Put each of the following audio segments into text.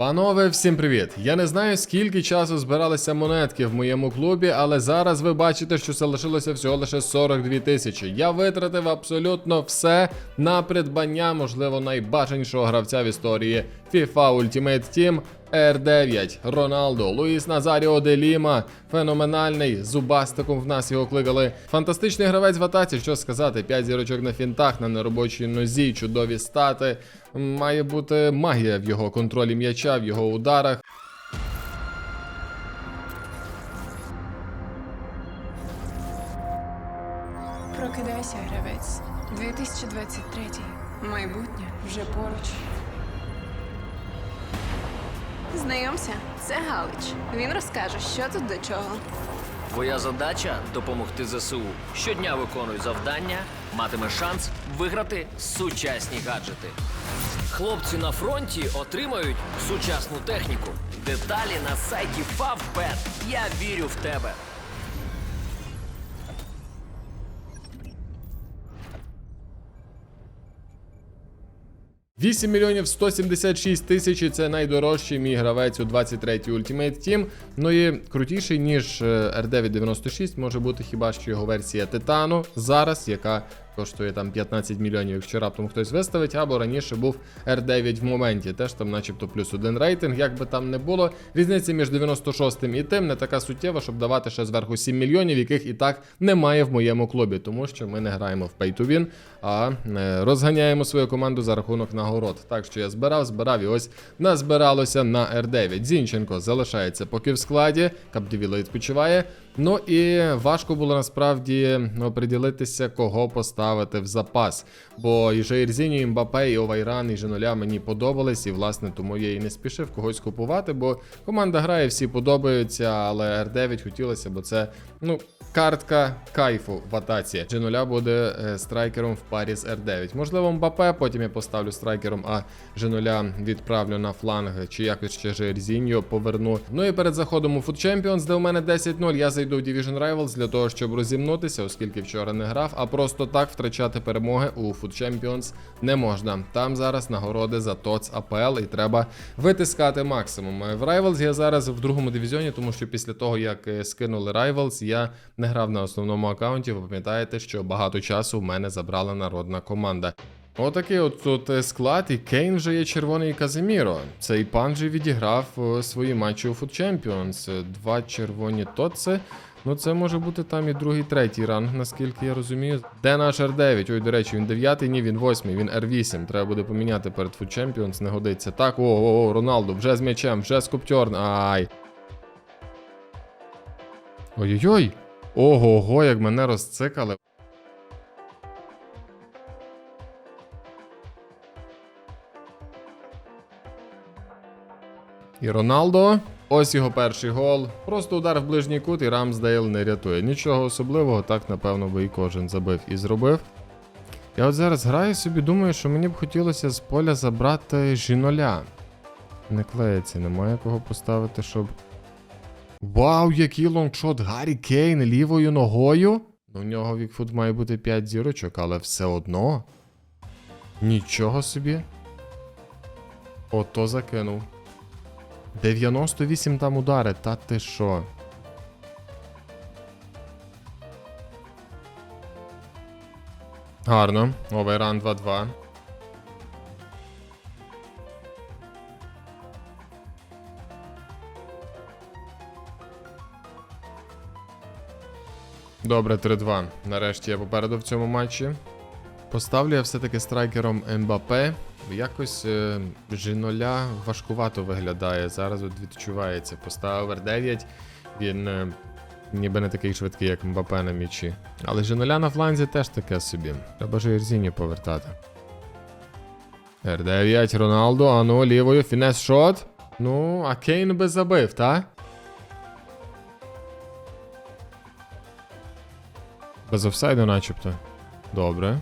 Панове, всім привіт! Я не знаю, скільки часу збиралися монетки в моєму клубі, але зараз ви бачите, що залишилося всього лише 42 тисячі. Я витратив абсолютно все на придбання, можливо, найбажанішого гравця в історії FIFA Ultimate Team R9, Роналдо, Луїс Назаріо де Ліма, феноменальний зубастиком в нас його кликали. Фантастичний гравець в атаці, що сказати, 5 зірочок на фінтах, на неробочій нозі, чудові стати. Має бути магія в його контролі м'яча, в його ударах. Розкаже, тут до чого. Твоя задача допомогти ЗСУ. Щодня виконуй завдання, матиме шанс виграти сучасні гаджети. Хлопці на фронті отримають сучасну техніку. Деталі на сайті FavPet. Я вірю в тебе. 8 мільйонів 176 тисяч це найдорожчий мій гравець у 23-й Ultimate Team. Ну і крутіший, ніж е, R996, може бути хіба що його версія Титану зараз, яка коштує там 15 мільйонів, якщо раптом хтось виставить, або раніше був R9 в моменті, теж там начебто плюс один рейтинг, як би там не було. Різниця між 96-м і тим не така суттєва, щоб давати ще зверху 7 мільйонів, яких і так немає в моєму клубі, тому що ми не граємо в Pay to Win, а е, розганяємо свою команду за рахунок нагород. Так що я збирав, збирав і ось назбиралося на R9. Зінченко залишається поки в складі, Капдівіло відпочиває. Ну і важко було насправді оприділитися, кого поставити в запас. Бо і Жаірзіні, і Мбапе, і Овайран, і Женоля мені подобались, і власне тому я і не спішив когось купувати, бо команда грає, всі подобаються, але R9 хотілося, бо це ну картка кайфу в атаці. Женоля буде е, страйкером в парі з R9. Можливо, Мбапе, потім я поставлю страйкером, а Женоля відправлю на фланг, чи якось ще Жаірзіньо поверну. Ну і перед заходом у Food Champions, де у мене 10-0, я зайду в Division Rivals для того, щоб розімнутися, оскільки вчора не грав, а просто так втрачати перемоги у Food Champions не можна. Там зараз нагороди за ТОЦ АПЛ і треба витискати максимум. В Rivals я зараз в другому дивізіоні, тому що після того, як е, скинули Rivals, я не грав на основному аккаунті. Ви пам'ятаєте, що багато часу в мене забрала народна команда. Отакий от тут е, склад, і Кейн вже є червоний Казиміро. Цей пан же відіграв е, свої матчі у Food Champions. Е, Два червоні тоци. Ну, це може бути там і другий, третій ранг, наскільки я розумію. Де наш R9? Ой, до речі, він дев'ятий, ні, він восьмий, він R8. Треба буде поміняти перед Food Champions, не годиться. Так, о, о, о, Роналду, вже з м'ячем, вже з Коптьорн. Ай. Ой-ой-ой. Ого-го, як мене розцикали. І Роналдо. Ось його перший гол. Просто удар в ближній кут і Рамсдейл не рятує. Нічого особливого, так напевно би і кожен забив і зробив. Я от зараз граю собі, думаю, що мені б хотілося з поля забрати жіноля. Не клеїться, немає кого поставити, щоб. Вау, який лонгшот Гаррі Кейн лівою ногою. Ну, У нього Вікфуд має бути 5 зірочок, але все одно. Нічого собі. Ото закинув. 98 там удари, та ти що? Гарно. Оверран 2-2. Добре, 3-2. Нарешті я попереду в цьому матчі. Поставлю я все-таки страйкером Мбапе. Якось е, Жіноля важкувато виглядає. Зараз от відчувається. Поставив R9, він е, ніби не такий швидкий, як Мбапе на м'ячі. Але Жіноля на фланзі теж таке собі. Треба ж Ірзіні повертати. R9, Роналду, а ну, лівою, фінес шот. Ну, а Кейн би забив, та? Без офсайду начебто. Добре.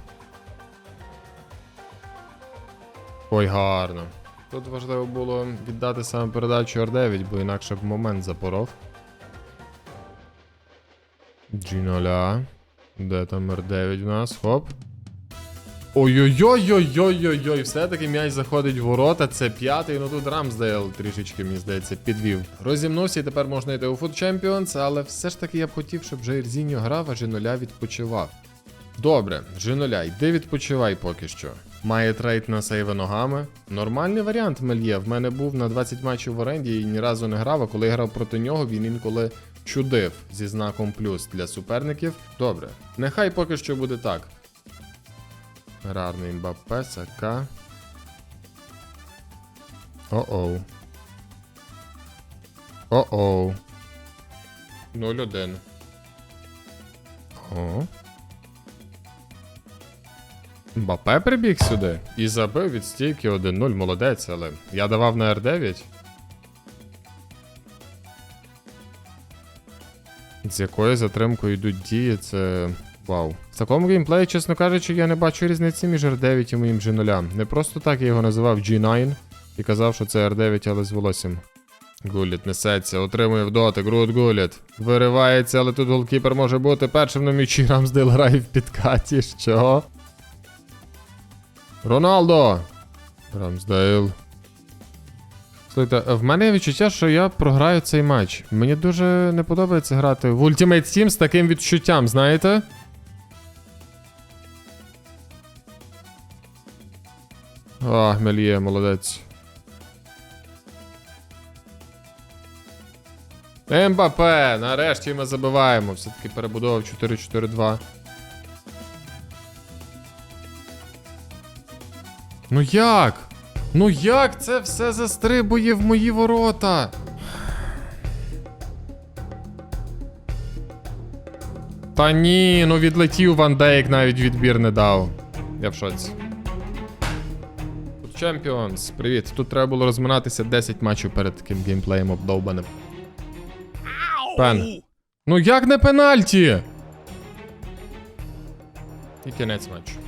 Ой, гарно. Тут важливо було віддати саме передачу R9, бо інакше б момент запоров. Джіноля. Де там R9 в нас? Хоп. Ой-ой-ой-ой-ой-ой-ой, все-таки м'яч заходить в ворота. Це п'ятий. Ну тут Рамсдейл трішечки, мені здається, підвів. Розімнувся і тепер можна йти у Food Champions, але все ж таки я б хотів, щоб Джейр Зіньо грав, а Жиноля відпочивав. Добре, Жиноля, йди відпочивай поки що. Має трейд на сейви ногами. Нормальний варіант Мельє. В мене був на 20 матчів в оренді і ні разу не грав, а коли я грав проти нього, він інколи чудив зі знаком плюс для суперників. Добре, нехай поки що буде так. Рарний Мбаппе, Сака. О-оу. О-оу. 0-1. О. Мбапе прибіг сюди і забив від стійки 1-0, молодець, але я давав на R9. З якою затримкою йдуть дії, це. Вау. В такому геймплеї, чесно кажучи, я не бачу різниці між R9 і моїм G0. Не просто так я його називав G9 і казав, що це R9, але з волоссям. Гуліт несеться, отримує в дотик, Груд Гуліт. Виривається, але тут голкіпер може бути першим на м'ячі. Рамсдейл грає в підкаті. Що? Роналдо! Рамсдейл. Слухайте, в мене є відчуття, що я програю цей матч. Мені дуже не подобається грати в Ultimate Team з таким відчуттям, знаєте? А, Мельє, молодець. Мбапе, нарешті ми забиваємо. Все-таки перебудова в 4-4-2. Ну як? Ну як це все застрибує в мої ворота? Та ні, ну відлетів Ван Дейк, навіть відбір не дав. Я в шоці. Champions, привіт. Тут треба було розминатися 10 матчів перед таким геймплеєм обдовбаним. Пен. Ну як не пенальті? І кінець матчу.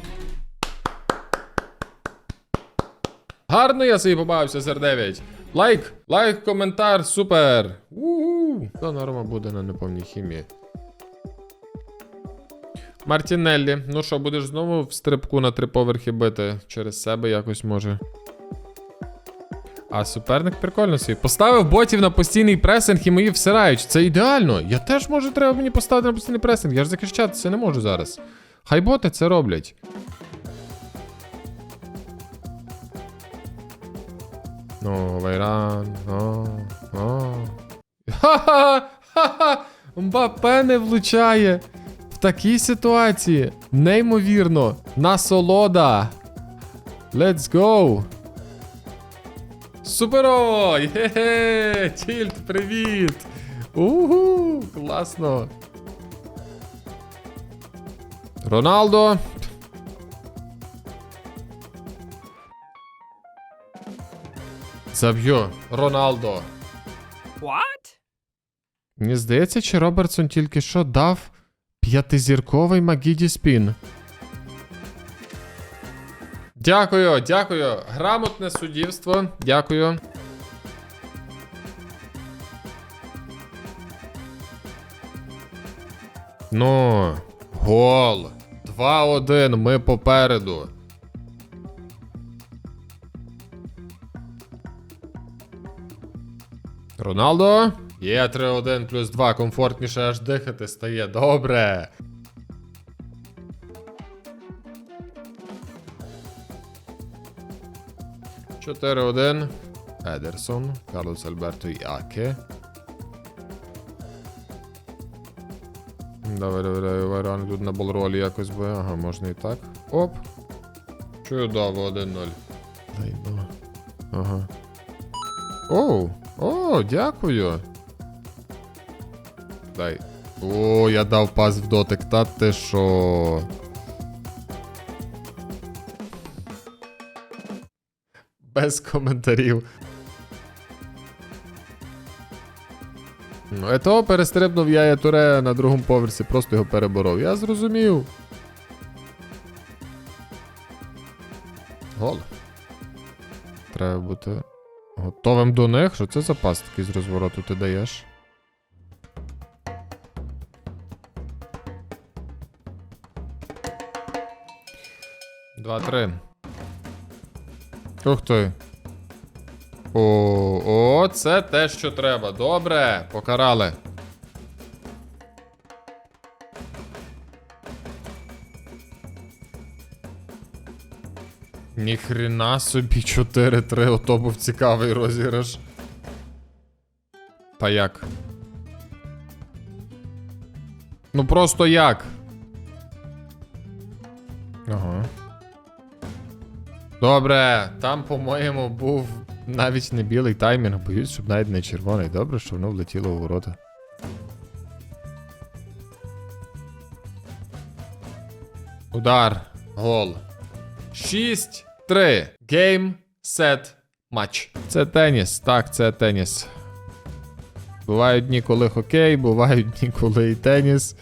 Гарно я собі побавився з R9. Лайк, лайк, коментар, супер. у Та норма буде на неповній хімії. Мартінеллі, ну що, будеш знову в стрибку на три поверхи бити через себе якось може. А суперник прикольно собі. Поставив ботів на постійний пресинг і мої всирають. Це ідеально. Я теж можу, треба мені поставити на постійний пресинг. Я ж захищатися не можу зараз. Хай боти це роблять. Ну, Вайран. Ха-ха! Мбапе не влучає. В такій ситуації. Неймовірно. Насолода. Let's go. Суперово! Є-хе! Тільт, привіт! Угу! Класно! Роналдо! Заб'ю. Роналдо. What? Мені здається, чи Робертсон тільки що дав п'ятизірковий Магіді Спін. Дякую, дякую. Грамотне суддівство. Дякую. Ну, гол. 2-1, ми попереду. Роналдо. Є 3-1 плюс 2. Комфортніше аж дихати стає. Добре. Чотири один. Едерсон. Карлос Альберто і Аке. Давай, давай, давай, Вайран тут на болролі якось би. Ага, можна і так. Оп. Чудово, 1-0. Дай. Ага. Оу. О, дякую. Дай. О, я дав пас в дотик, та ти що? Без коментарів. Ну, Ето перестрибнув я Туре на другому поверсі, просто його переборов. Я зрозумів. Гол. Треба бути готовим до них. Що це за пас такий з розвороту ти даєш? Два, три. Ух ти. О, о, це те, що треба. Добре, покарали. Ніхрена собі 4-3, ото був цікавий розіграш. Та як? Ну просто як? Ага. Добре, там, по-моєму, був навіть не білий таймінг, боюсь, щоб навіть не червоний. Добре, що воно влетіло у ворота. Удар. Гол. 6-3. Гейм, сет, матч. Це теніс. Так, це теніс. Бувають дні, коли хокей, бувають дні, коли і теніс.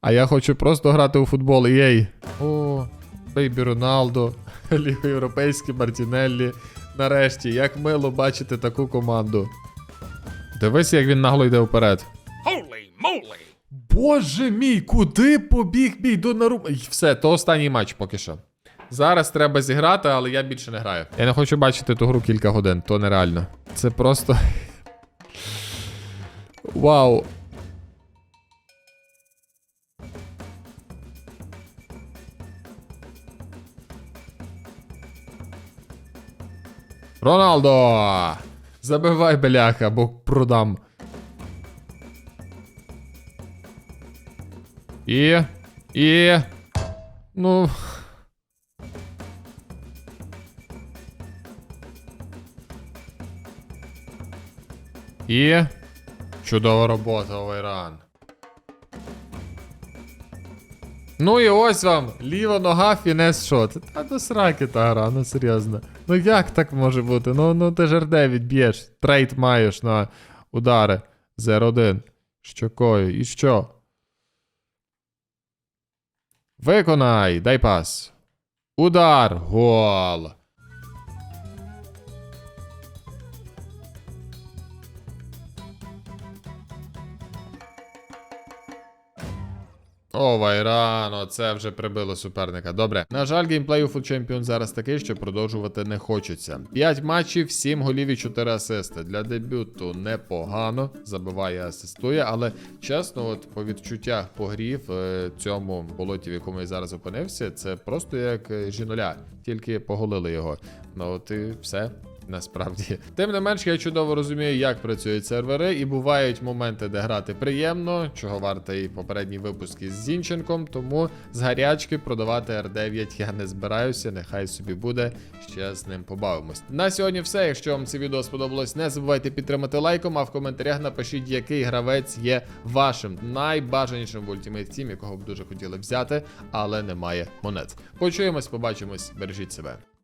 А я хочу просто грати у футбол. Єй. О, Бейбі Роналдо, Ліго Європейський Мартінеллі. Нарешті, як мило бачити таку команду. Дивись, як він нагло йде вперед. Боже мій, куди побіг мій Донарум? Й, Все, то останній матч поки що. Зараз треба зіграти, але я більше не граю. Я не хочу бачити ту гру кілька годин, то нереально. Це просто. Вау. Роналдо! Забивай, бляха, бо продам. І. І. Ну. І. Чудова робота, Овайран. Ну і ось вам, ліва нога, фінес шот. Та до сраки та гра, ну серйозно. Ну як так може бути? Ну, ну ти ж R9 трейд маєш на удари. 0-1. Щокою. І що? Виконай, дай пас. Удар, гол. О, Вайран, оце вже прибило суперника. Добре. На жаль, геймплей у Food Champion зараз такий, що продовжувати не хочеться. 5 матчів, 7 голів і 4 асисти. Для дебюту непогано. Забиває, асистує, але чесно, от по відчуттях по грі в е, цьому болоті, в якому я зараз опинився, це просто як е, жіноля, тільки поголили його. Ну от і все. Насправді, тим не менш, я чудово розумію, як працюють сервери, і бувають моменти, де грати приємно, чого варте і попередні випуски з Зінченком. Тому з гарячки продавати R9 я не збираюся. Нехай собі буде. Ще з ним побавимось. На сьогодні все. Якщо вам це відео сподобалось, не забувайте підтримати лайком, а в коментарях напишіть, який гравець є вашим найбажанішим в Ultimate Team, якого б дуже хотіли взяти, але немає монет. Почуємось, побачимось, бережіть себе.